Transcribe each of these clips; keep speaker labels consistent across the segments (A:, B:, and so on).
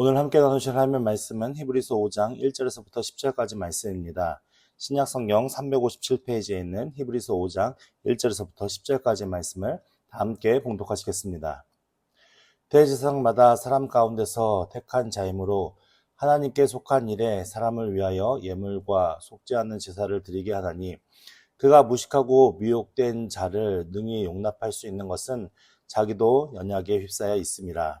A: 오늘 함께 나누실 하나님의 말씀은 히브리서 5장 1절에서부터 10절까지 말씀입니다. 신약 성경 357페이지에 있는 히브리서 5장 1절에서부터 10절까지 말씀을 다 함께 봉독하시겠습니다. 대지상마다 사람 가운데서 택한 자이므로 하나님께 속한 일에 사람을 위하여 예물과 속지 않는 제사를 드리게 하나니 그가 무식하고 미혹된 자를 능히 용납할 수 있는 것은 자기도 연약에 휩싸여 있음이라.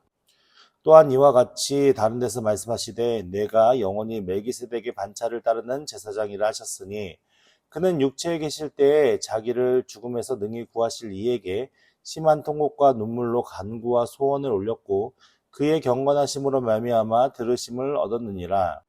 A: 또한 이와 같이 다른 데서 말씀하시되 내가 영원히 멜기세덱의 반차를 따르는 제사장이라 하셨으니 그는 육체에 계실 때에 자기를 죽음에서 능히 구하실 이에게 심한 통곡과 눈물로 간구와 소원을 올렸고 그의 경건하심으로 말미암아 들으심을 얻었느니라.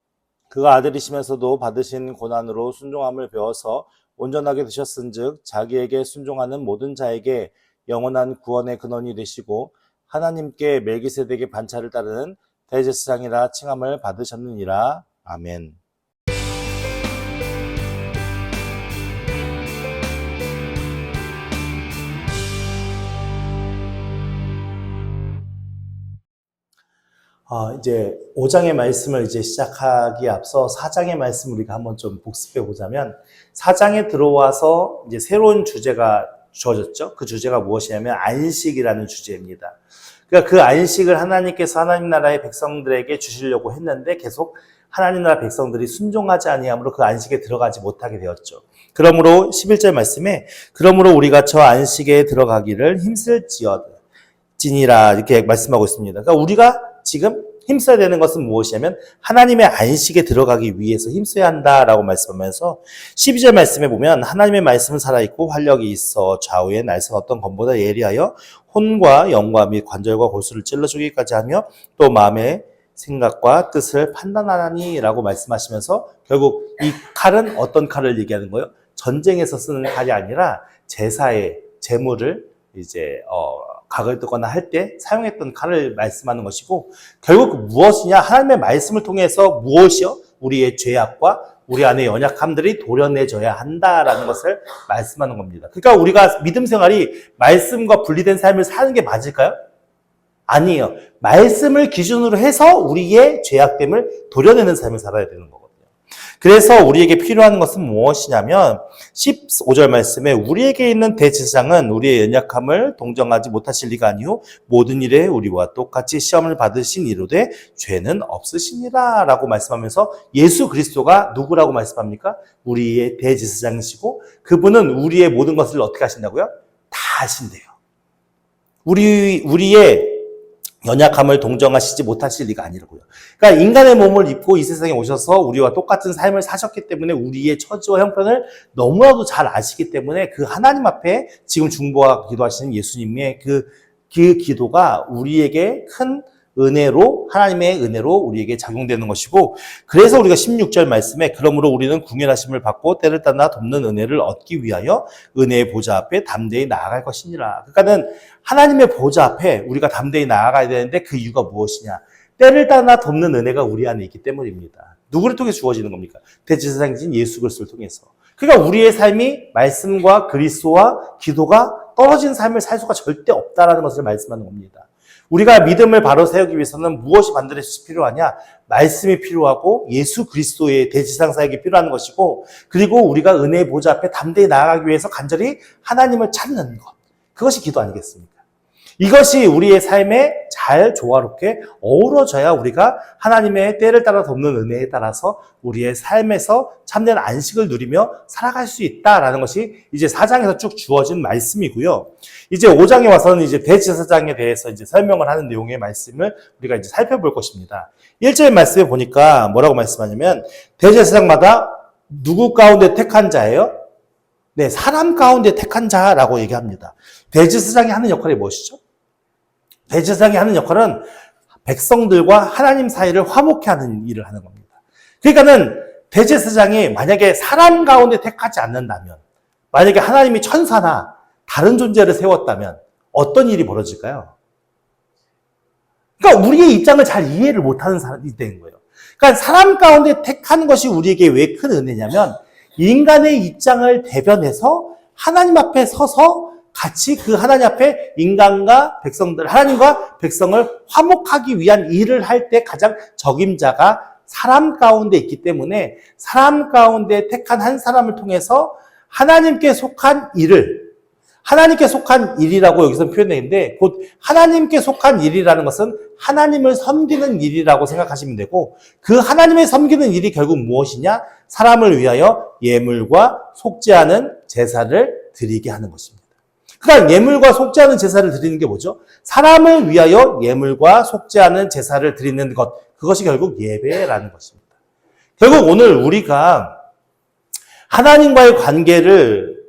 A: 그가 아들이시면서도 받으신 고난으로 순종함을 배워서 온전하게 되셨은즉 자기에게 순종하는 모든 자에게 영원한 구원의 근원이 되시고 하나님께 멜기세덱의 반차를 따르는 대제사장이라 칭함을 받으셨느니라. 아멘. 어, 이제 5장의 말씀을 이제 시작하기에 앞서 4장의 말씀을 우리가 한번 좀 복습해 보자면 4장에 들어와서 이제 새로운 주제가 주어졌죠. 그 주제가 무엇이냐면 안식이라는 주제입니다. 그러니까 그 안식을 하나님께서 하나님 나라의 백성들에게 주시려고 했는데 계속 하나님 나라 백성들이 순종하지 아니함으로 그 안식에 들어가지 못하게 되었죠. 그러므로 11절 말씀에 그러므로 우리가 저 안식에 들어가기를 힘쓸지어지니라 이렇게 말씀하고 있습니다. 그러니까 우리가 지금 힘써야 되는 것은 무엇이냐면 하나님의 안식에 들어가기 위해서 힘써야 한다라고 말씀하면서 12절 말씀에 보면 하나님의 말씀은 살아있고 활력이 있어 좌우에 날선 어떤 검보다 예리하여 혼과 영과 및 관절과 골수를 찔러 주기까지 하며 또 마음의 생각과 뜻을 판단하니라고 말씀하시면서 결국 이 칼은 어떤 칼을 얘기하는 거예요? 전쟁에서 쓰는 칼이 아니라 제사의 제물을 이제 어, 각을 뜨거나 할 때 사용했던 칼을 말씀하는 것이고 결국 무엇이냐 하나님의 말씀을 통해서 무엇이요 우리의 죄악과 우리 안의 연약함들이 도려내져야 한다라는 것을 말씀하는 겁니다. 그러니까 우리가 믿음 생활이 말씀과 분리된 삶을 사는 게 맞을까요? 아니에요. 말씀을 기준으로 해서 우리의 죄악됨을 도려내는 삶을 살아야 되는 거거든요. 그래서 우리에게 필요한 것은 무엇이냐면 15절 말씀에 우리에게 있는 대제사장은 우리의 연약함을 동정하지 못하실 리가 아니요 모든 일에 우리와 똑같이 시험을 받으신 이로되 죄는 없으시니라 라고 말씀하면서 예수 그리스도가 누구라고 말씀합니까? 우리의 대제사장이시고 그분은 우리의 모든 것을 어떻게 하신다고요? 다 하신대요. 우리 우리의 연약함을 동정하시지 못하실 리가 아니라고요. 그러니까 인간의 몸을 입고 이 세상에 오셔서 우리와 똑같은 삶을 사셨기 때문에 우리의 처지와 형편을 너무나도 잘 아시기 때문에 그 하나님 앞에 지금 중보와 기도하시는 예수님의 그, 그 기도가 우리에게 큰 은혜로 하나님의 은혜로 우리에게 작용되는 것이고 그래서 우리가 16절 말씀에 그러므로 우리는 궁연하심을 받고 때를 따나 돕는 은혜를 얻기 위하여 은혜의 보좌 앞에 담대히 나아갈 것이니라. 그러니까는 하나님의 보좌 앞에 우리가 담대히 나아가야 되는데 그 이유가 무엇이냐? 때를 따나 돕는 은혜가 우리 안에 있기 때문입니다. 누구를 통해 주어지는 겁니까? 대제사장이신 예수 그리스도를 통해서. 그러니까 우리의 삶이 말씀과 그리스도와 기도가 떨어진 삶을 살 수가 절대 없다라는 것을 말씀하는 겁니다. 우리가 믿음을 바로 세우기 위해서는 무엇이 반드시 필요하냐? 말씀이 필요하고 예수 그리스도의 대지상 사역이 필요한 것이고 그리고 우리가 은혜의 보좌 앞에 담대히 나아가기 위해서 간절히 하나님을 찾는 것. 그것이 기도 아니겠습니까? 이것이 우리의 삶에 잘 조화롭게 어우러져야 우리가 하나님의 때를 따라 돕는 은혜에 따라서 우리의 삶에서 참된 안식을 누리며 살아갈 수 있다라는 것이 이제 4장에서 쭉 주어진 말씀이고요. 이제 5장에 와서는 이제 대제사장에 대해서 이제 설명을 하는 내용의 말씀을 우리가 이제 살펴볼 것입니다. 1절 말씀에 보니까 뭐라고 말씀하냐면 대제사장마다 누구 가운데 택한 자예요? 네, 사람 가운데 택한 자라고 얘기합니다. 대제사장이 하는 역할이 무엇이죠? 대제사장이 하는 역할은 백성들과 하나님 사이를 화목케 하는 일을 하는 겁니다. 그러니까는 대제사장이 만약에 사람 가운데 택하지 않는다면, 만약에 하나님이 천사나 다른 존재를 세웠다면 어떤 일이 벌어질까요? 그러니까 우리의 입장을 잘 이해를 못하는 사람이 되는 거예요. 그러니까 사람 가운데 택하는 것이 우리에게 왜 큰 은혜냐면 인간의 입장을 대변해서 하나님 앞에 서서 같이 그 하나님 앞에 인간과 백성들, 하나님과 백성을 화목하기 위한 일을 할 때 가장 적임자가 사람 가운데 있기 때문에 사람 가운데 택한 한 사람을 통해서 하나님께 속한 일을 하나님께 속한 일이라고 여기서 표현했는데 곧 하나님께 속한 일이라는 것은 하나님을 섬기는 일이라고 생각하시면 되고 그 하나님을 섬기는 일이 결국 무엇이냐? 사람을 위하여 예물과 속죄하는 제사를 드리게 하는 것입니다. 그러니까 예물과 속죄하는 제사를 드리는 게 뭐죠? 사람을 위하여 예물과 속죄하는 제사를 드리는 것 그것이 결국 예배라는 것입니다. 결국 오늘 우리가 하나님과의 관계를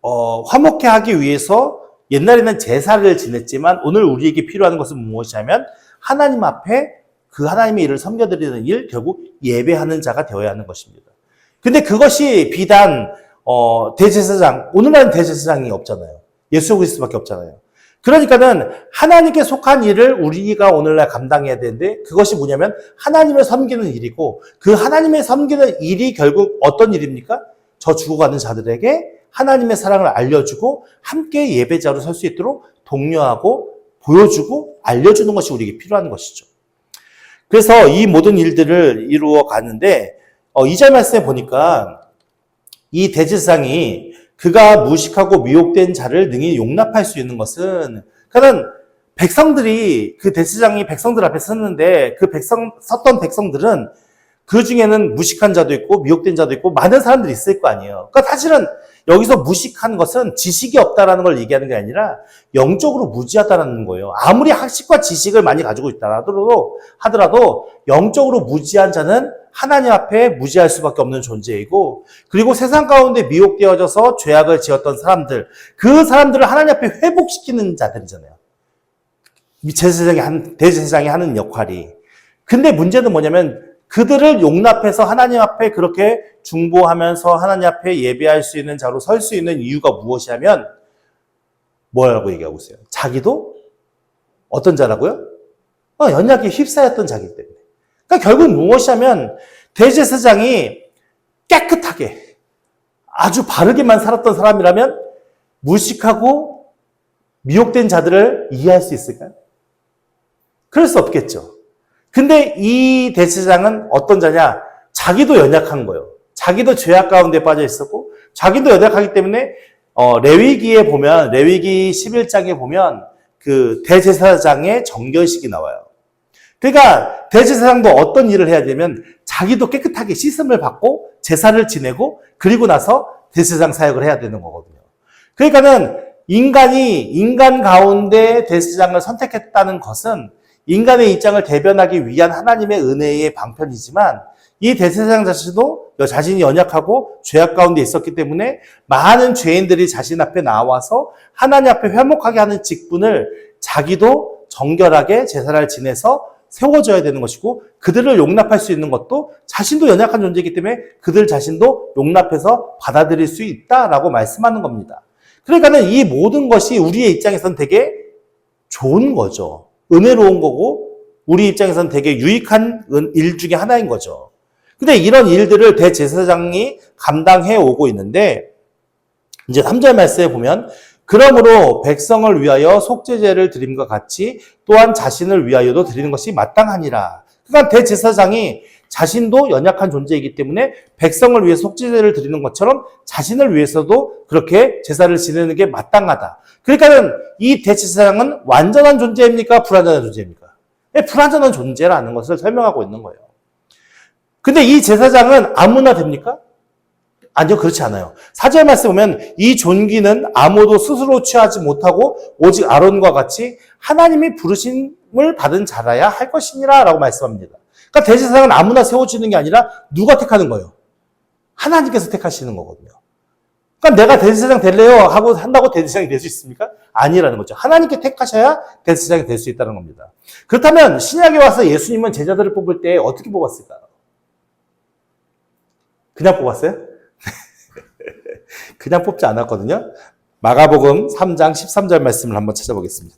A: 어, 화목해 하기 위해서 옛날에는 제사를 지냈지만 오늘 우리에게 필요한 것은 무엇이냐면 하나님 앞에 그 하나님의 일을 섬겨드리는 일, 결국 예배하는 자가 되어야 하는 것입니다. 근데 그것이 비단 어, 대제사장, 오늘날은 대제사장이 없잖아요. 예수 그리스도밖에 없잖아요. 그러니까는 하나님께 속한 일을 우리가 오늘날 감당해야 되는데 그것이 뭐냐면 하나님을 섬기는 일이고 그 하나님의 섬기는 일이 결국 어떤 일입니까? 저 죽어가는 자들에게 하나님의 사랑을 알려주고 함께 예배자로 설 수 있도록 독려하고 보여주고 알려주는 것이 우리에게 필요한 것이죠. 그래서 이 모든 일들을 이루어 가는데 어, 2절 말씀에 보니까 이 대제사장이 그가 무식하고 미혹된 자를 능히 용납할 수 있는 것은 그는 백성들이 그 대제사장이 백성들 앞에 섰는데 그 백성 섰던 백성들은 그 중에는 무식한 자도 있고 미혹된 자도 있고 많은 사람들이 있을 거 아니에요. 그러니까 사실은 여기서 무식한 것은 지식이 없다라는 걸 얘기하는 게 아니라 영적으로 무지하다라는 거예요. 아무리 학식과 지식을 많이 가지고 있다 하더라도 하더라도 영적으로 무지한 자는 하나님 앞에 무지할 수밖에 없는 존재이고 그리고 세상 가운데 미혹되어져서 죄악을 지었던 사람들 그 사람들을 하나님 앞에 회복시키는 자들이잖아요. 제사장이 한 대제사장이 하는 역할이. 근데 문제는 뭐냐면 그들을 용납해서 하나님 앞에 그렇게 중보하면서 하나님 앞에 예배할 수 있는 자로 설 수 있는 이유가 무엇이냐면 뭐라고 얘기하고 있어요? 자기도 어떤 자라고요? 어, 연약에 휩싸였던 자기 때문에. 그러니까 결국 무엇이냐면 대제사장이 깨끗하게 아주 바르게만 살았던 사람이라면 무식하고 미혹된 자들을 이해할 수 있을까요? 그럴 수 없겠죠. 근데 이 대제사장은 어떤 자냐? 자기도 연약한 거예요. 자기도 죄악 가운데 빠져 있었고, 자기도 연약하기 때문에, 어, 레위기에 보면, 레위기 11장에 보면, 그 대제사장의 정결식이 나와요. 그러니까 대제사장도 어떤 일을 해야 되면 자기도 깨끗하게 씻음을 받고 제사를 지내고 그리고 나서 대제사장 사역을 해야 되는 거거든요. 그러니까는 인간이 인간 가운데 대제사장을 선택했다는 것은 인간의 입장을 대변하기 위한 하나님의 은혜의 방편이지만 이 대세상 자신도 자신이 연약하고 죄악 가운데 있었기 때문에 많은 죄인들이 자신 앞에 나와서 하나님 앞에 회목하게 하는 직분을 자기도 정결하게 제사를 지내서 세워져야 되는 것이고 그들을 용납할 수 있는 것도 자신도 연약한 존재이기 때문에 그들 자신도 용납해서 받아들일 수 있다라고 말씀하는 겁니다. 그러니까는 이 모든 것이 우리의 입장에서는 되게 좋은 거죠. 은혜로운 거고 우리 입장에서는 되게 유익한 일 중에 하나인 거죠. 근데 이런 일들을 대제사장이 감당해 오고 있는데 이제 3절 말씀에 보면 그러므로 백성을 위하여 속죄제를 드림과 같이 또한 자신을 위하여도 드리는 것이 마땅하니라. 그러니까 대제사장이 자신도 연약한 존재이기 때문에 백성을 위해 속죄제를 드리는 것처럼 자신을 위해서도 그렇게 제사를 지내는 게 마땅하다. 그러니까는 이 대제사장은 완전한 존재입니까? 불완전한 존재입니까? 네, 불완전한 존재라는 것을 설명하고 있는 거예요. 근데 이 제사장은 아무나 됩니까? 아니요, 그렇지 않아요. 사절 말씀 보면 이 존귀는 아무도 스스로 취하지 못하고 오직 아론과 같이 하나님이 부르 심을 받은 자라야 할 것이니라 라고 말씀합니다. 그러니까 대제사장은 아무나 세워지는 게 아니라 누가 택하는 거예요? 하나님께서 택하시는 거거든요. 그러니까 내가 대제사장 될래요 하고 한다고 대제사장이 될 수 있습니까? 아니라는 거죠. 하나님께 택하셔야 대제사장이 될 수 있다는 겁니다. 그렇다면 신약에 와서 예수님은 제자들을 뽑을 때 어떻게 뽑았을까요? 그냥 뽑았어요? 그냥 뽑지 않았거든요. 마가복음 3장 13절 말씀을 한번 찾아보겠습니다.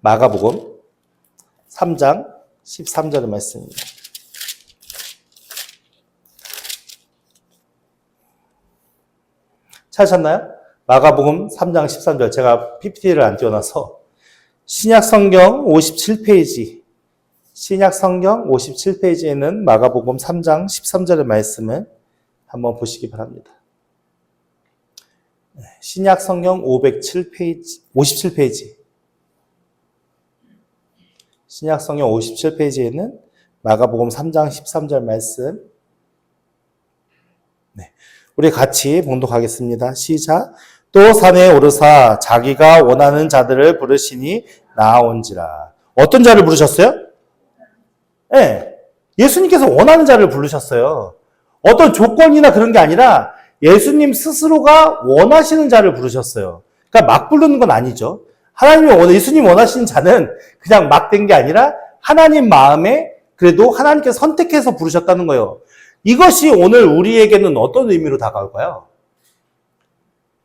A: 마가복음 3장 13절의 말씀입니다. 찾으셨나요? 마가복음 3장 13절. 제가 PPT를 안 띄워놔서 신약 성경 57페이지 신약 성경 57페이지에 는 마가복음 3장 13절의 말씀을 한번 보시기 바랍니다. 네, 신약 성경 507페이지, 57페이지. 신약 성경 57페이지에는 마가복음 3장 13절 말씀. 네. 우리 같이 봉독하겠습니다. 시작. 또 산에 오르사 자기가 원하는 자들을 부르시니 나온지라. 어떤 자를 부르셨어요? 예. 예수님께서 원하는 자를 부르셨어요. 어떤 조건이나 그런 게 아니라 예수님 스스로가 원하시는 자를 부르셨어요. 그러니까 막 부르는 건 아니죠. 하나님이 원, 예수님 원하시는 자는 그냥 막 된 게 아니라 하나님 마음에 그래도 하나님께서 선택해서 부르셨다는 거예요. 이것이 오늘 우리에게는 어떤 의미로 다가올까요?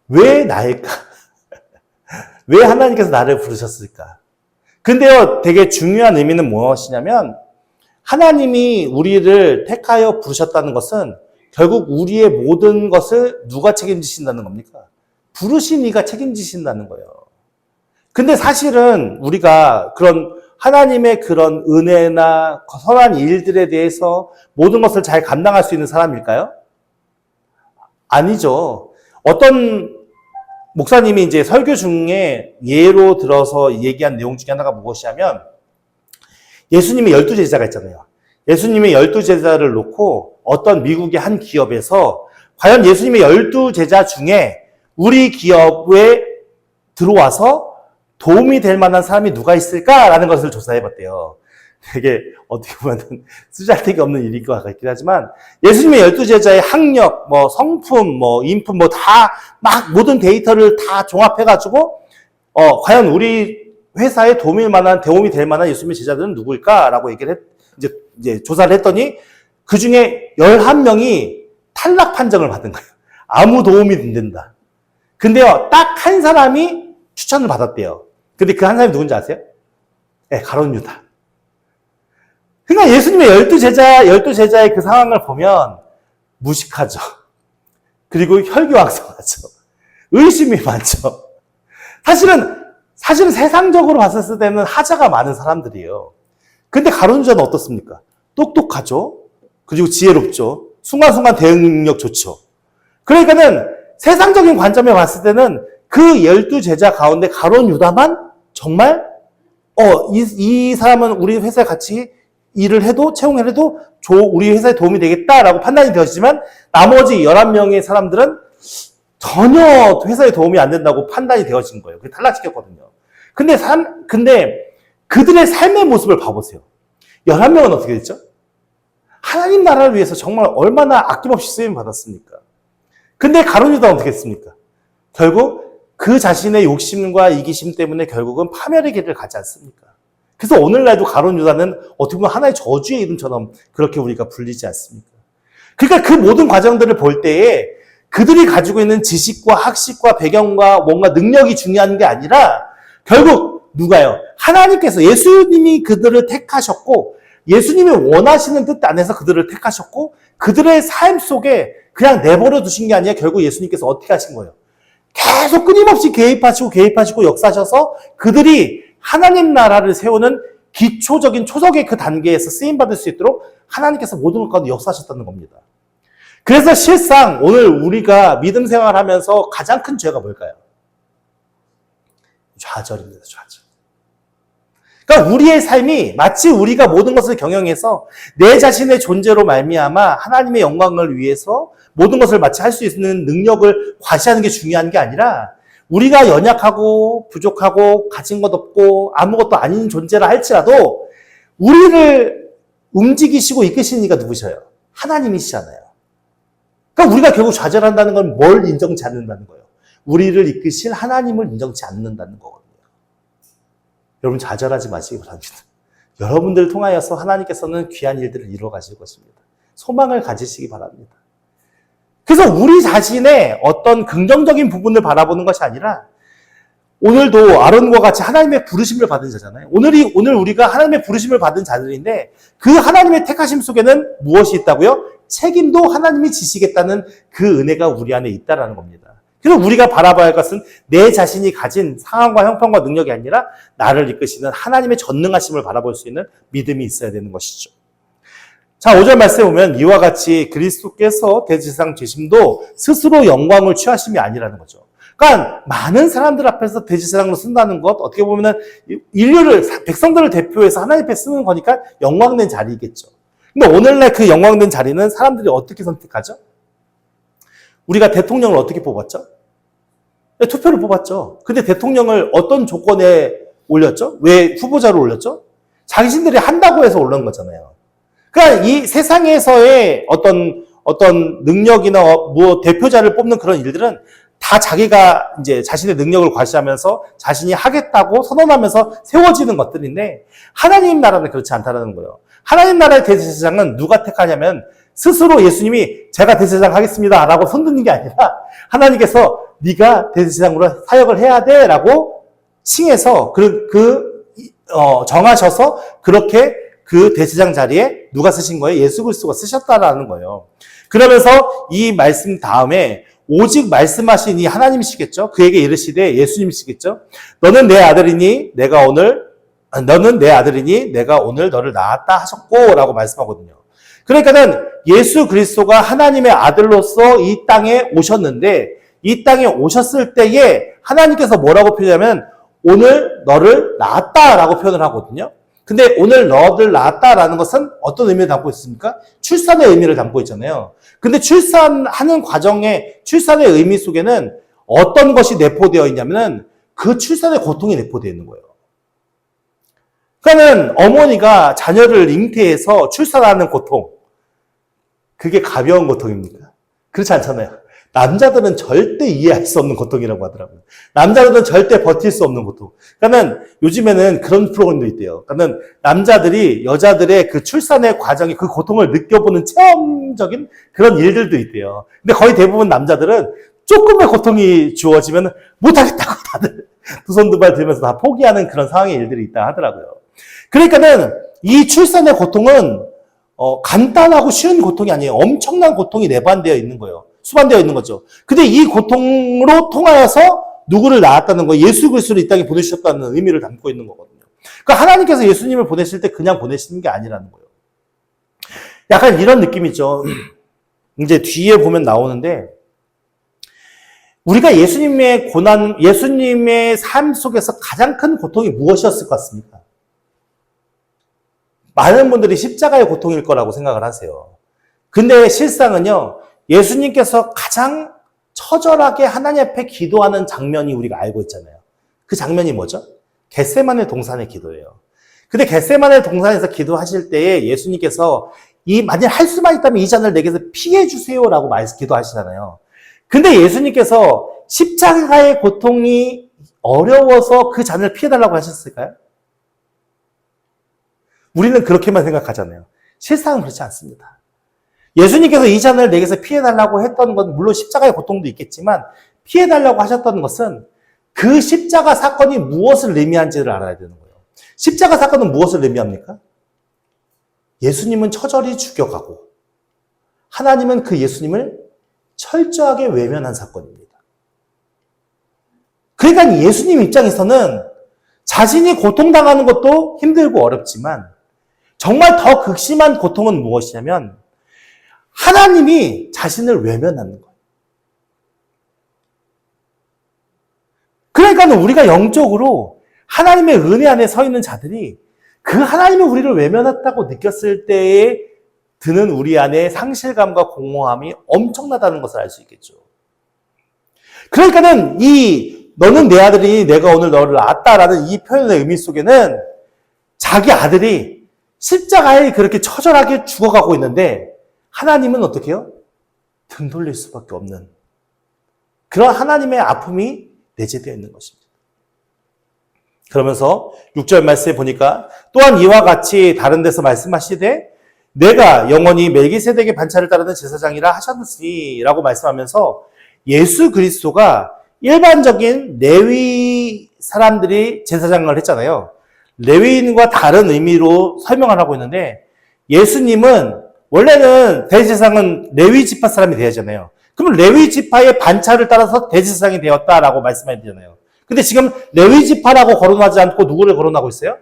A: 왜 나일까? 왜 하나님께서 나를 부르셨을까? 근데요, 되게 중요한 의미는 무엇이냐면, 하나님이 우리를 택하여 부르셨다는 것은 결국 우리의 모든 것을 누가 책임지신다는 겁니까? 부르신 이가 책임지신다는 거예요. 근데 사실은 우리가 그런 하나님의 그런 은혜나 선한 일들에 대해서 모든 것을 잘 감당할 수 있는 사람일까요? 아니죠. 어떤 목사님이 이제 설교 중에 예로 들어서 얘기한 내용 중에 하나가 무엇이냐면 예수님의 열두 제자가 있잖아요. 예수님의 열두 제자를 놓고 어떤 미국의 한 기업에서 과연 예수님의 열두 제자 중에 우리 기업에 들어와서 도움이 될 만한 사람이 누가 있을까라는 것을 조사해 봤대요. 되게 어떻게 보면 쓰잘데기 없는 일일 것 같긴 하지만 예수님의 열두 제자의 학력, 뭐 성품, 뭐 인품, 뭐 다 막 모든 데이터를 다 종합해 가지고 어 과연 우리 회사에 도움이 만한 도움이 될 만한 예수님의 제자들은 누구일까라고 얘기를 했, 이제 이제 조사를 했더니 그 중에 11명이 탈락 판정을 받은 거예요. 아무 도움이 안 된다. 근데요, 딱 한 사람이 추천을 받았대요. 근데 그 한 사람이 누군지 아세요? 네, 가론 유다. 그러니까 예수님의 열두 제자, 열두 제자의 그 상황을 보면 무식하죠. 그리고 혈기왕성하죠. 의심이 많죠. 사실은, 사실은 세상적으로 봤을 때는 하자가 많은 사람들이에요. 근데 가론유다는 어떻습니까? 똑똑하죠. 그리고 지혜롭죠. 순간순간 대응 능력 좋죠. 그러니까는 세상적인 관점에 봤을 때는 그 열두 제자 가운데 가론 유다만 정말 어, 이, 이 사람은 우리 회사에 같이 일을 해도 채용을 해도 조, 우리 회사에 도움이 되겠다라고 판단이 되었지만 나머지 11명의 사람들은 전혀 회사에 도움이 안 된다고 판단이 되어진 거예요. 그게 탈락시켰거든요. 근데 삶, 근데 그들의 삶의 모습을 봐보세요. 11명은 어떻게 됐죠? 하나님 나라를 위해서 정말 얼마나 아낌없이 쓰임 받았습니까? 근데 가론유다는 어떻게 했습니까? 결국 그 자신의 욕심과 이기심 때문에 결국은 파멸의 길을 가지 않습니까? 그래서 오늘날도 가론 유다는 어떻게 보면 하나의 저주의 이름처럼 그렇게 우리가 불리지 않습니까? 그러니까 그 모든 과정들을 볼 때에 그들이 가지고 있는 지식과 학식과 배경과 뭔가 능력이 중요한 게 아니라 결국 누가요? 하나님께서 예수님이 그들을 택하셨고 예수님이 원하시는 뜻 안에서 그들을 택하셨고 그들의 삶 속에 그냥 내버려 두신 게 아니라 결국 예수님께서 어떻게 하신 거예요? 계속 끊임없이 개입하시고 개입하시고 역사하셔서 그들이 하나님 나라를 세우는 기초적인 초석의 그 단계에서 쓰임 받을 수 있도록 하나님께서 모든 것 가운데 역사하셨다는 겁니다. 그래서 실상 오늘 우리가 믿음 생활하면서 가장 큰 죄가 뭘까요? 좌절입니다. 좌절. 그러니까 우리의 삶이 마치 우리가 모든 것을 경영해서 내 자신의 존재로 말미암아 하나님의 영광을 위해서 모든 것을 마치 할 수 있는 능력을 과시하는 게 중요한 게 아니라 우리가 연약하고 부족하고 가진 것 없고 아무것도 아닌 존재라 할지라도 우리를 움직이시고 이끄시는 이가 누구셔요? 하나님이시잖아요. 그러니까 우리가 결국 좌절한다는 건 뭘 인정치 않는다는 거예요. 우리를 이끄실 하나님을 인정치 않는다는 거거든요. 여러분 좌절하지 마시기 바랍니다. 여러분들을 통하여서 하나님께서는 귀한 일들을 이루어 가실 것입니다. 소망을 가지시기 바랍니다. 그래서 우리 자신의 어떤 긍정적인 부분을 바라보는 것이 아니라 오늘도 아론과 같이 하나님의 부르심을 받은 자잖아요. 오늘이 오늘 우리가 하나님의 부르심을 받은 자들인데 그 하나님의 택하심 속에는 무엇이 있다고요? 책임도 하나님이 지시겠다는 그 은혜가 우리 안에 있다라는 겁니다. 그래서 우리가 바라봐야 할 것은 내 자신이 가진 상황과 형편과 능력이 아니라 나를 이끄시는 하나님의 전능하심을 바라볼 수 있는 믿음이 있어야 되는 것이죠. 자, 5절 말씀에 보면 이와 같이 그리스도께서 대지상 재심도 스스로 영광을 취하심이 아니라는 거죠. 그러니까 많은 사람들 앞에서 대지상으로 쓴다는 것 어떻게 보면은 인류를 백성들을 대표해서 하나님 앞에 쓰는 거니까 영광된 자리겠죠. 근데 오늘날 그 영광된 자리는 사람들이 어떻게 선택하죠? 우리가 대통령을 어떻게 뽑았죠? 네, 투표를 뽑았죠. 근데 대통령을 어떤 조건에 올렸죠? 왜 후보자로 올렸죠? 자신들이 한다고 해서 올린 거잖아요. 그러니까 이 세상에서의 어떤 어떤 능력이나 뭐 대표자를 뽑는 그런 일들은 다 자기가 이제 자신의 능력을 과시하면서 자신이 하겠다고 선언하면서 세워지는 것들인데 하나님 나라는 그렇지 않다는 거예요. 하나님 나라의 대제사장은 누가 택하냐면 스스로 예수님이 제가 대제사장 하겠습니다라고 손드는 게 아니라 하나님께서 네가 대제사장으로 사역을 해야 돼라고 칭해서 그, 그 어, 정하셔서 그렇게 그 대제사장 자리에 누가 쓰신 거예요? 예수 그리스도가 쓰셨다라는 거예요. 그러면서 이 말씀 다음에 오직 말씀하신 이 하나님이시겠죠? 그에게 이르시되 예수님이시겠죠? 너는 내 아들이니 내가 오늘 너는 내 아들이니 내가 오늘 너를 낳았다 하셨고라고 말씀하거든요. 그러니까는 예수 그리스도가 하나님의 아들로서 이 땅에 오셨는데 이 땅에 오셨을 때에 하나님께서 뭐라고 표현하면 오늘 너를 낳았다라고 표현을 하거든요. 근데 오늘 너를 낳았다라는 것은 어떤 의미를 담고 있습니까? 출산의 의미를 담고 있잖아요. 근데 출산하는 과정에 출산의 의미 속에는 어떤 것이 내포되어 있냐면은 그 출산의 고통이 내포되어 있는 거예요. 그러니까는 어머니가 자녀를 잉태해서 출산하는 고통, 그게 가벼운 고통입니까? 그렇지 않잖아요. 남자들은 절대 이해할 수 없는 고통이라고 하더라고요. 남자들은 절대 버틸 수 없는 고통. 그러니까는 요즘에는 그런 프로그램도 있대요. 그러니까는 남자들이 여자들의 그 출산의 과정이 그 고통을 느껴보는 체험적인 그런 일들도 있대요. 근데 거의 대부분 남자들은 조금의 고통이 주어지면 못하겠다고 다들 두 손 두 발 들면서 다 포기하는 그런 상황의 일들이 있다 하더라고요. 그러니까는 이 출산의 고통은 어, 간단하고 쉬운 고통이 아니에요. 엄청난 고통이 내반되어 있는 거예요. 수반되어 있는 거죠. 근데 이 고통으로 통하여서 누구를 낳았다는 거, 예수 그리스도를 이 땅에 보내주셨다는 의미를 담고 있는 거거든요. 그러니까 하나님께서 예수님을 보내실 때 그냥 보내시는 게 아니라는 거예요. 약간 이런 느낌이죠. 이제 뒤에 보면 나오는데 우리가 예수님의 고난, 예수님의 삶 속에서 가장 큰 고통이 무엇이었을 것 같습니까? 많은 분들이 십자가의 고통일 거라고 생각을 하세요. 근데 실상은요, 예수님께서 가장 처절하게 하나님 앞에 기도하는 장면이 우리가 알고 있잖아요. 그 장면이 뭐죠? 겟세만의 동산의 기도예요. 근데 겟세만의 동산에서 기도하실 때에 예수님께서 이 만약 할 수만 있다면 이 잔을 내게서 피해 주세요라고 말 기도하시잖아요. 근데 예수님께서 십자가의 고통이 어려워서 그 잔을 피해 달라고 하셨을까요? 우리는 그렇게만 생각하잖아요. 실상은 그렇지 않습니다. 예수님께서 이 잔을 내게서 피해달라고 했던 건 물론 십자가의 고통도 있겠지만 피해달라고 하셨던 것은 그 십자가 사건이 무엇을 의미한지를 알아야 되는 거예요. 십자가 사건은 무엇을 의미합니까? 예수님은 처절히 죽여가고 하나님은 그 예수님을 철저하게 외면한 사건입니다. 그러니까 예수님 입장에서는 자신이 고통당하는 것도 힘들고 어렵지만 정말 더 극심한 고통은 무엇이냐면 하나님이 자신을 외면하는 거예요. 그러니까 우리가 영적으로 하나님의 은혜 안에 서 있는 자들이 그 하나님이 우리를 외면했다고 느꼈을 때에 드는 우리 안에 상실감과 공허함이 엄청나다는 것을 알 수 있겠죠. 그러니까는 이 너는 내 아들이 내가 오늘 너를 낳았다라는 이 표현의 의미 속에는 자기 아들이 십자가에 그렇게 처절하게 죽어가고 있는데 하나님은 어떻게 해요? 등 돌릴 수밖에 없는 그런 하나님의 아픔이 내재되어 있는 것입니다. 그러면서 6절 말씀에 보니까 또한 이와 같이 다른 데서 말씀하시되 내가 영원히 멜기세덱의 반차를 따르는 제사장이라 하셨으니라고 말씀하면서 예수 그리스도가 일반적인 레위 사람들이 제사장을 했잖아요. 레위인과 다른 의미로 설명을 하고 있는데 예수님은 원래는 대제사장은 레위 지파 사람이 되잖아요. 그러면 레위 지파의 반차를 따라서 대제사장이 되었다라고 말씀해야 되잖아요. 근데 지금 레위 지파라고 거론하지 않고 누구를 거론하고 있어요?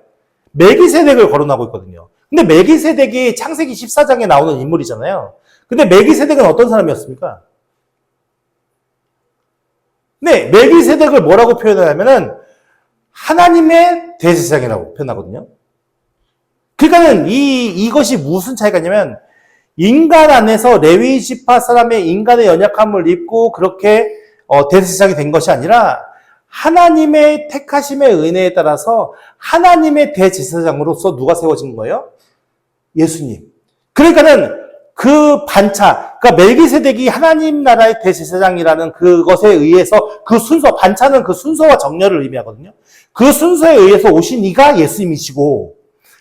A: 멜기세덱을 거론하고 있거든요. 근데 멜기세덱이 창세기 14장에 나오는 인물이잖아요. 근데 멜기세덱은 어떤 사람이었습니까? 네, 멜기세덱을 뭐라고 표현하냐면은 하나님의 대제사장이라고 표현하거든요. 그러니까는 이 이것이 무슨 차이가 있냐면 인간 안에서 레위 지파 사람의 인간의 연약함을 입고 그렇게 어, 대제사장이 된 것이 아니라 하나님의 택하심의 은혜에 따라서 하나님의 대제사장으로서 누가 세워진 거예요? 예수님. 그러니까는 그 반차, 그러니까 멜기세덱이 하나님 나라의 대제사장이라는 그것에 의해서 그 순서, 반차는 그 순서와 정렬을 의미하거든요. 그 순서에 의해서 오신 이가 예수님이시고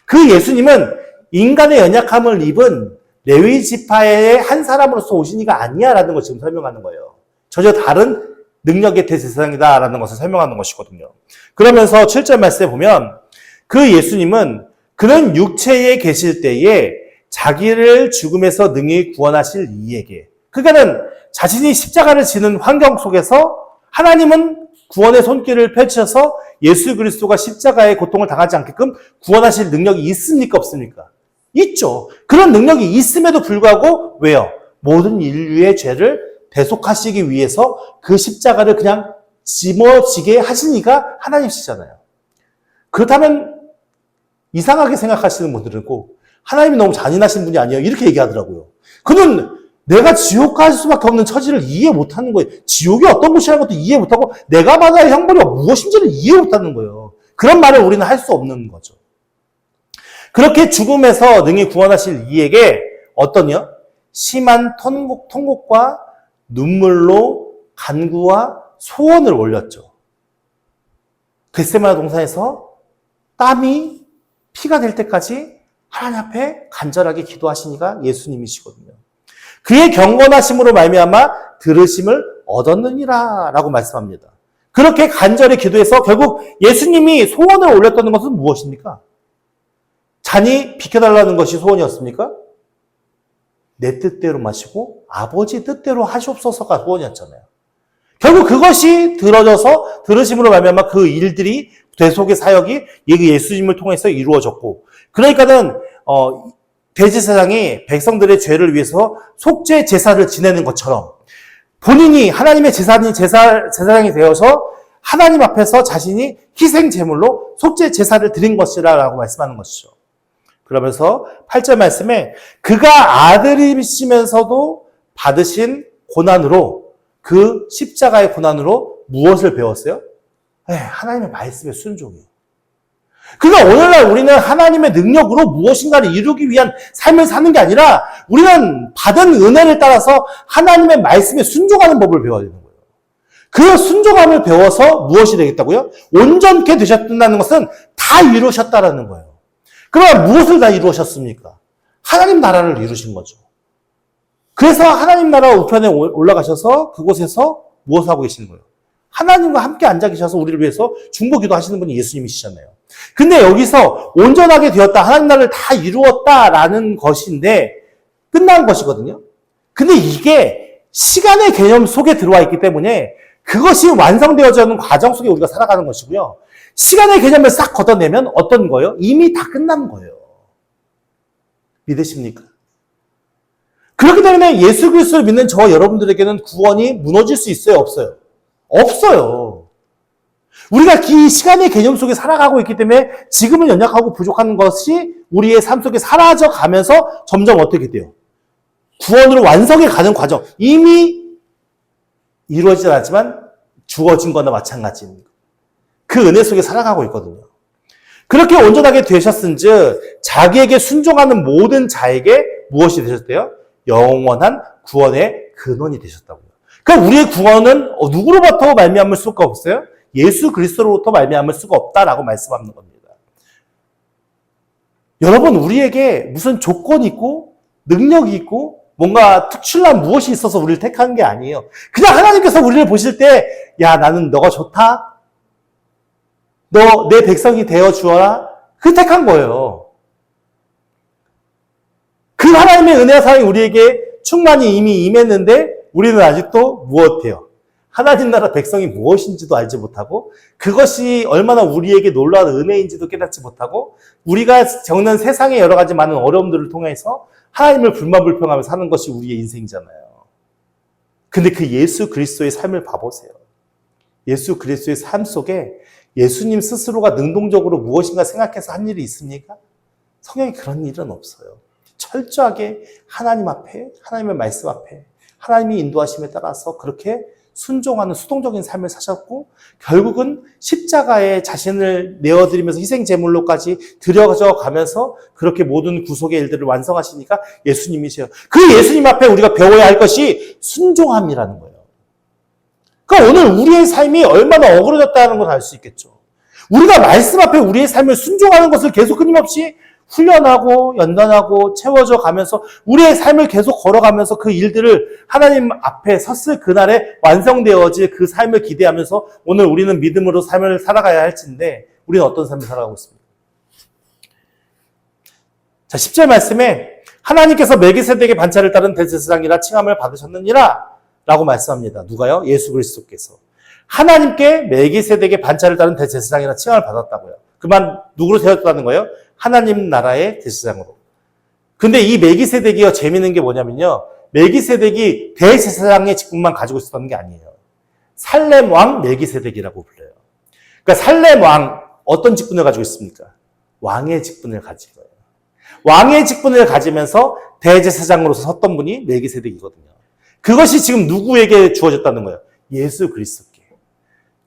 A: 그 예수님은 인간의 연약함을 입은 레위 지파의 한 사람으로서 오신 이가 아니야라는 걸 지금 설명하는 거예요. 전혀 다른 능력의 대제사장이다라는 것을 설명하는 것이거든요. 그러면서 7절 말씀에 보면 그 예수님은 그는 육체에 계실 때에 자기를 죽음에서 능히 구원하실 이에게 그러니까는 자신이 십자가를 지는 환경 속에서 하나님은 구원의 손길을 펼쳐서 예수 그리스도가 십자가의 고통을 당하지 않게끔 구원하실 능력이 있습니까 없습니까? 있죠. 그런 능력이 있음에도 불구하고 왜요? 모든 인류의 죄를 대속하시기 위해서 그 십자가를 그냥 짊어지게 이가 하나님이시잖아요. 그렇다면 이상하게 생각하시는 분들은 꼭 하나님이 너무 잔인하신 분이 아니에요. 이렇게 얘기하더라고요. 그는 내가 지옥 갈 수밖에 없는 처지를 이해 못하는 거예요. 지옥이 어떤 곳이라는 것도 이해 못하고 내가 받아야 할 형벌이 무엇인지를 이해 못하는 거예요. 그런 말을 우리는 할 수 없는 거죠. 그렇게 죽음에서 능히 구원하실 이에게 어떠냐? 심한 통곡, 통곡과 눈물로 간구와 소원을 올렸죠. 겟세마나 동산에서 땀이 피가 될 때까지 하나님 앞에 간절하게 기도하시니가 예수님이시거든요. 그의 경건하심으로 말미암아 들으심을 얻었느니라라고 말씀합니다. 그렇게 간절히 기도해서 결국 예수님이 소원을 올렸다는 것은 무엇입니까? 잔이 비켜달라는 것이 소원이었습니까? 내 뜻대로 마시고 아버지 뜻대로 하시옵소서가 소원이었잖아요. 결국 그것이 들어져서 들으심으로 말미암아 그 일들이 대속의 사역이 예수님을 통해서 이루어졌고 그러니까는 어, 대제사장이 백성들의 죄를 위해서 속죄 제사를 지내는 것처럼 본인이 하나님의 제사니 제사 제사장이 되어서 하나님 앞에서 자신이 희생 제물로 속죄 제사를 드린 것이라고 말씀하는 것이죠. 그러면서 8절 말씀에 그가 아들이시면서도 받으신 고난으로 그 십자가의 고난으로 무엇을 배웠어요? 에 하나님의 말씀의 순종이에요. 그러니까 오늘날 우리는 하나님의 능력으로 무엇인가를 이루기 위한 삶을 사는 게 아니라 우리는 받은 은혜를 따라서 하나님의 말씀에 순종하는 법을 배워야 되는 거예요. 그 순종함을 배워서 무엇이 되겠다고요? 온전케 되셨다는 것은 다 이루셨다라는 거예요. 그러면 무엇을 다 이루셨습니까? 하나님 나라를 이루신 거죠. 그래서 하나님 나라 우편에 올라가셔서 그곳에서 무엇을 하고 계시는 거예요? 하나님과 함께 앉아 계셔서 우리를 위해서 중보 기도 하시는 분이 예수님이시잖아요. 근데 여기서 온전하게 되었다, 하나님 나라를 다 이루었다라는 것인데 끝난 것이거든요. 근데 이게 시간의 개념 속에 들어와 있기 때문에 그것이 완성되어져 있는 과정 속에 우리가 살아가는 것이고요. 시간의 개념을 싹 걷어내면 어떤 거예요? 이미 다 끝난 거예요. 믿으십니까? 그렇기 때문에 예수 그리스도를 믿는 저 여러분들에게는 구원이 무너질 수 있어요, 없어요? 없어요. 우리가 이 시간의 개념 속에 살아가고 있기 때문에 지금은 연약하고 부족한 것이 우리의 삶 속에 사라져 가면서 점점 어떻게 돼요? 구원으로 완성해 가는 과정. 이미 이루어지지 않았지만 주어진 거나 마찬가지입니다. 그 은혜 속에 살아가고 있거든요. 그렇게 온전하게 되셨은 즉 자기에게 순종하는 모든 자에게 무엇이 되셨대요? 영원한 구원의 근원이 되셨다고요. 그러니까 우리의 구원은 누구로부터 말미암을 수가 없어요? 예수 그리스도로부터 말미암을 수가 없다라고 말씀하는 겁니다. 여러분 우리에게 무슨 조건이 있고 능력이 있고 뭔가 특출난 무엇이 있어서 우리를 택한 게 아니에요. 그냥 하나님께서 우리를 보실 때, 야, 나는 너가 좋다? 너 내 백성이 되어 주어라? 그 택한 거예요. 그 하나님의 은혜와 사랑이 우리에게 충만히 이미 임했는데, 우리는 아직도 무엇해요? 하나님 나라 백성이 무엇인지도 알지 못하고, 그것이 얼마나 우리에게 놀라운 은혜인지도 깨닫지 못하고, 우리가 겪는 세상의 여러 가지 많은 어려움들을 통해서 하나님을 불만불평하며 사는 것이 우리의 인생이잖아요. 근데 그 예수 그리스도의 삶을 봐보세요. 예수 그리스도의 삶 속에 예수님 스스로가 능동적으로 무엇인가 생각해서 한 일이 있습니까? 성경에 그런 일은 없어요. 철저하게 하나님 앞에, 하나님의 말씀 앞에, 하나님이 인도하심에 따라서 그렇게 순종하는 수동적인 삶을 사셨고 결국은 십자가에 자신을 내어드리면서 희생 제물로까지 들여져 가면서 그렇게 모든 구속의 일들을 완성하시니까 예수님이세요. 그 예수님 앞에 우리가 배워야 할 것이 순종함이라는 거예요. 그러니까 오늘 우리의 삶이 얼마나 어그러졌다는 걸 알 수 있겠죠. 우리가 말씀 앞에 우리의 삶을 순종하는 것을 계속 끊임없이 훈련하고 연단하고 채워져 가면서 우리의 삶을 계속 걸어가면서 그 일들을 하나님 앞에 섰을 그날에 완성되어질 그 삶을 기대하면서 오늘 우리는 믿음으로 삶을 살아가야 할진데 우리는 어떤 삶을 살아가고 있습니까? 자, 10절 말씀에 하나님께서 멜기세덱의 반차를 따른 대제사장이라 칭함을 받으셨느니라 라고 말씀합니다. 누가요? 예수 그리스도께서. 하나님께 멜기세덱의 반차를 따른 대제사장이라 칭함을 받았다고요. 그만 누구로 세웠다는 거예요? 하나님 나라의 대제사장으로. 근데 이 멜기세덱이요 재밌는 게 뭐냐면요. 멜기세덱이 대제사장의 직분만 가지고 있었던 게 아니에요. 살렘 왕 멜기세덱이라고 불려요. 그러니까 살렘 왕 어떤 직분을 가지고 있습니까? 왕의 직분을 가진 거예요. 왕의 직분을 가지면서 대제사장으로서 섰던 분이 멜기세덱이거든요. 그것이 지금 누구에게 주어졌다는 거예요? 예수 그리스도께.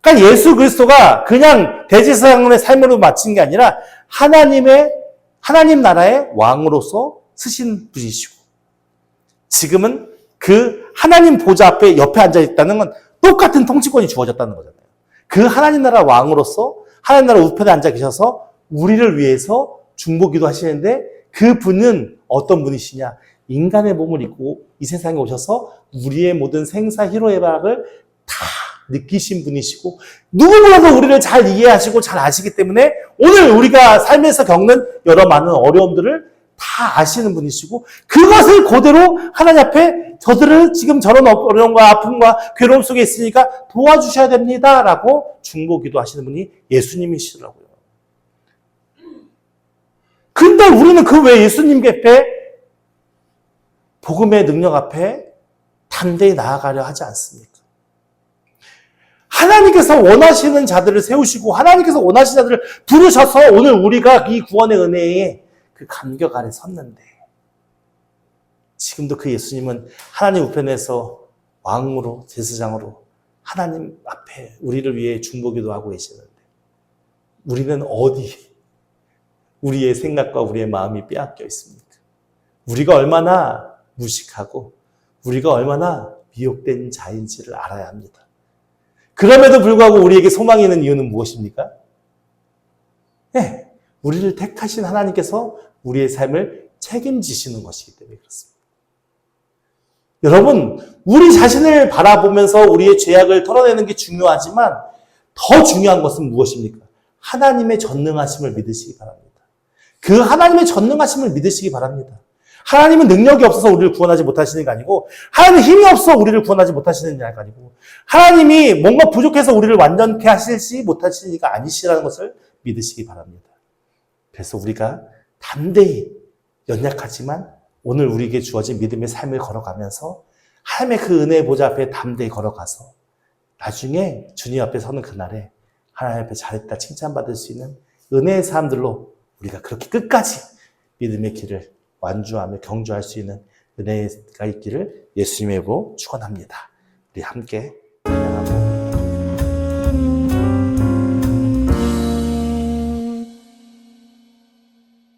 A: 그러니까 예수 그리스도가 그냥 대제사장의 삶으로 마친 게 아니라 하나님의 하나님 나라의 왕으로서 쓰신 분이시고 지금은 그 하나님 보좌 앞에 옆에 앉아 있다는 건 똑같은 통치권이 주어졌다는 거잖아요. 그 하나님 나라 왕으로서 하나님 나라 우편에 앉아 계셔서 우리를 위해서 중보기도 하시는데 그 분은 어떤 분이시냐? 인간의 몸을 입고 이 세상에 오셔서 우리의 모든 생사 희로애락을 다 느끼신 분이시고 누구보다도 우리를 잘 이해하시고 잘 아시기 때문에 오늘 우리가 삶에서 겪는 여러 많은 어려움들을 다 아시는 분이시고 그것을 그대로 하나님 앞에 저들을 지금 저런 어려움과 아픔과 괴로움 속에 있으니까 도와주셔야 됩니다라고 중보 기도 하시는 분이 예수님이시더라고요. 근데 우리는 그 왜 예수님 앞에 복음의 능력 앞에 담대히 나아가려 하지 않습니까? 하나님께서 원하시는 자들을 세우시고 하나님께서 원하시는 자들을 부르셔서 오늘 우리가 이 구원의 은혜에 그 감격 아래 섰는데 지금도 그 예수님은 하나님 우편에서 왕으로 제사장으로 하나님 앞에 우리를 위해 중보기도 하고 계시는데 우리는 어디 우리의 생각과 우리의 마음이 빼앗겨 있습니까? 우리가 얼마나 무식하고 우리가 얼마나 미혹된 자인지를 알아야 합니다. 그럼에도 불구하고 우리에게 소망이 있는 이유는 무엇입니까? 네, 우리를 택하신 하나님께서 우리의 삶을 책임지시는 것이기 때문에 그렇습니다. 여러분, 우리 자신을 바라보면서 우리의 죄악을 털어내는 게 중요하지만 더 중요한 것은 무엇입니까? 하나님의 전능하심을 믿으시기 바랍니다. 그 하나님의 전능하심을 믿으시기 바랍니다. 하나님은 능력이 없어서 우리를 구원하지 못하시는 게 아니고 하나님 힘이 없어 우리를 구원하지 못하시는 게 아니고 하나님이 뭔가 부족해서 우리를 완전케 하실지 못하시니까 아니시라는 것을 믿으시기 바랍니다. 그래서 우리가 담대히 연약하지만 오늘 우리에게 주어진 믿음의 삶을 걸어가면서 하나님의 그 은혜의 보좌 앞에 담대히 걸어가서 나중에 주님 앞에 서는 그날에 하나님 앞에 잘했다 칭찬받을 수 있는 은혜의 사람들로 우리가 그렇게 끝까지 믿음의 길을 완주하며 경주할 수 있는 은혜가 있기를 예수님의 이름으로 축원합니다. 우리 함께